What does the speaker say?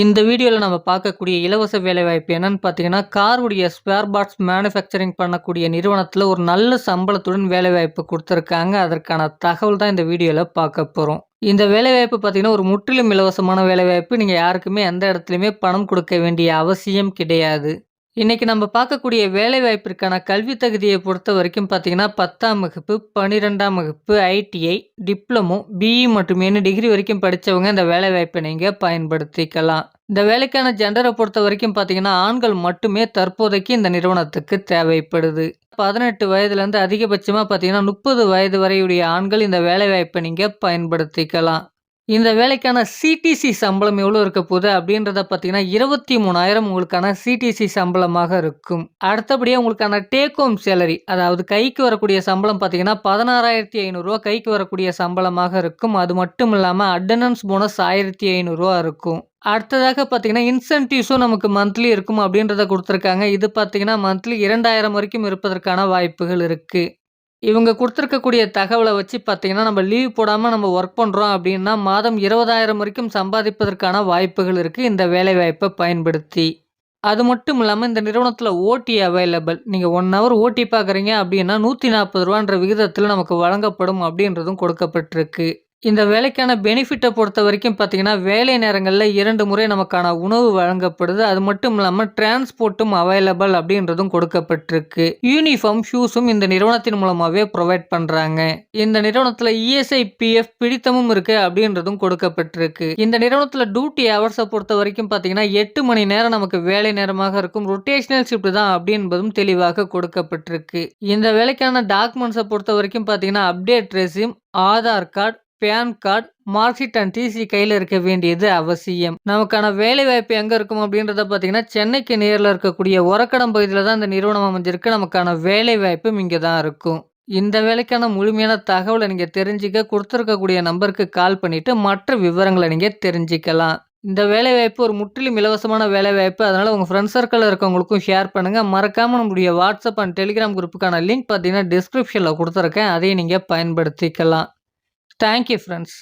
இந்த வீடியோவில் நம்ம பார்க்கக்கூடிய இலவச வேலைவாய்ப்பு என்னன்னு பார்த்தீங்கன்னா காருடைய ஸ்பேர் பார்ட்ஸ் மேனுஃபேக்சரிங் பண்ணக்கூடிய நிறுவனத்தில் ஒரு நல்ல சம்பளத்துடன் வேலைவாய்ப்பு கொடுத்துருக்காங்க. அதற்கான தகவல் தான் இந்த வீடியோவில் பார்க்க போகிறோம் இந்த வேலைவாய்ப்பு பார்த்தீங்கன்னா ஒரு முற்றிலும் இலவசமான வேலைவாய்ப்பு. நீங்கள் யாருக்குமே எந்த இடத்துலையுமே பணம் கொடுக்க வேண்டிய அவசியம் கிடையாது. இன்றைக்கி நம்ம பார்க்கக்கூடிய வேலைவாய்ப்பிற்கான கல்வி தகுதியை பொறுத்த வரைக்கும் பார்த்தீங்கன்னா பத்தாம் வகுப்பு பன்னிரெண்டாம் வகுப்பு ஐடிஐ டிப்ளமோ பிஇ மற்றும் என்ன டிகிரி வரைக்கும் படித்தவங்க இந்த வேலைவாய்ப்பை நீங்கள் பயன்படுத்திக்கலாம். இந்த வேலைக்கான ஜெண்டரை பொறுத்த வரைக்கும் பார்த்தீங்கன்னா ஆண்கள் மட்டுமே தற்போதைக்கு இந்த நிறுவனத்துக்கு தேவைப்படுது. பதினெட்டு வயதுலேருந்து அதிகபட்சமாக பார்த்தீங்கன்னா முப்பது வயது வரையுடைய ஆண்கள் இந்த வேலைவாய்ப்பை நீங்கள் பயன்படுத்திக்கலாம். இந்த வேலைக்கான சிடிசி சம்பளம் எவ்வளோ இருக்க போகுது அப்படின்றத பார்த்தீங்கன்னா இருபத்தி மூணாயிரம் உங்களுக்கான சிடிசி சம்பளமாக இருக்கும். அடுத்தபடியாக உங்களுக்கான டேக் ஹோம் சேலரி அதாவது கைக்கு வரக்கூடிய சம்பளம் பார்த்தீங்கன்னா பதினாறாயிரத்தி ஐநூறுரூவா கைக்கு வரக்கூடிய சம்பளமாக இருக்கும். அது மட்டும் இல்லாமல் அட்டண்டன்ஸ் போனஸ் ஆயிரத்தி ஐநூறுரூவா இருக்கும். அடுத்ததாக பார்த்தீங்கன்னா இன்சென்டிவ்ஸும் நமக்கு மந்த்லி இருக்கும் அப்படின்றத கொடுத்துருக்காங்க. இது பார்த்தீங்கன்னா மந்த்லி இரண்டாயிரம் வரைக்கும் இருப்பதற்கான வாய்ப்புகள் இருக்குது இவங்க கொடுத்துருக்கக்கூடிய தகவலை வச்சு பார்த்தீங்கன்னா நம்ம லீவ் போடாமல் நம்ம ஒர்க் பண்ணுறோம் அப்படின்னா மாதம் இருபதாயிரம் வரைக்கும் சம்பாதிப்பதற்கான வாய்ப்புகள் இருக்குது இந்த வேலைவாய்ப்பை பயன்படுத்தி. அது மட்டும் இல்லாமல் இந்த நிறுவனத்தில் ஓடி அவைலபிள் நீங்கள் ஒன் ஹவர் ஓட்டி பார்க்குறீங்க அப்படின்னா நூற்றி நாற்பது ரூபான்ற விகிதத்தில் நமக்கு வழங்கப்படும் அப்படின்றதும் கொடுக்கப்பட்டிருக்கு. இந்த வேலைக்கான பெனிஃபிட்டை பொறுத்த வரைக்கும் பார்த்தீங்கன்னா வேலை நேரங்களில் இரண்டு முறை நமக்கான உணவு வழங்கப்படுது. அது மட்டும் இல்லாமல் டிரான்ஸ்போர்ட்டும் அவைலபிள் அப்படின்றதும் கொடுக்கப்பட்டிருக்கு. யூனிஃபார்ம் ஷூஸும் இந்த நிறுவனத்தின் மூலமாகவே ப்ரொவைட் பண்ணுறாங்க இந்த நிறுவனத்தில் இஎஸ்ஐ பிஎஃப் பிடித்தமும் இருக்குது அப்படின்றதும் கொடுக்கப்பட்டிருக்கு. இந்த நிறுவனத்தில் டியூட்டி ஹவர்ஸை பொறுத்த வரைக்கும் பார்த்தீங்கன்னா எட்டு மணி நேரம் நமக்கு வேலை நேரமாக இருக்கும். ரொட்டேஷனல் ஷிஃப்ட் தான் அப்படின்றதும் தெளிவாக கொடுக்கப்பட்டிருக்கு. இந்த வேலைக்கான டாக்குமெண்ட்ஸை பொறுத்த வரைக்கும் பார்த்தீங்கன்னா update resume Aadhaar card PAN card mark sheet and TC கையில் இருக்க வேண்டியது அவசியம். நமக்கான வேலை வாய்ப்பு எங்கே இருக்கும் அப்படின்றத பார்த்தீங்கன்னா சென்னைக்கு நேரில் இருக்கக்கூடிய உரக்கடம் பகுதியில் தான் இந்த நிறுவனம் அமைஞ்சிருக்கு. நமக்கான வேலை வாய்ப்பும் இங்கே தான் இருக்கும். இந்த வேலைக்கான முழுமையான தகவலை நீங்கள் தெரிஞ்சுக்க கொடுத்துருக்கக்கூடிய நம்பருக்கு கால் பண்ணிவிட்டு மற்ற விவரங்களை நீங்கள் தெரிஞ்சுக்கலாம். இந்த வேலைவாய்ப்பு ஒரு முற்றிலும் இலவசமான வேலைவாய்ப்பு. அதனால் உங்கள் ஃப்ரெண்ட்ஸ் சர்க்கிளில் இருக்கவங்களுக்கும் ஷேர் பண்ணுங்கள் மறக்காமல் நம்முடைய வாட்ஸ்அப் அண்ட் டெலிகிராம் குரூப்புக்கான லிங்க் பார்த்தீங்கன்னா டிஸ்கிரிப்ஷனில் கொடுத்துருக்கேன். அதையும் நீங்கள் பயன்படுத்திக்கலாம். Thank you friends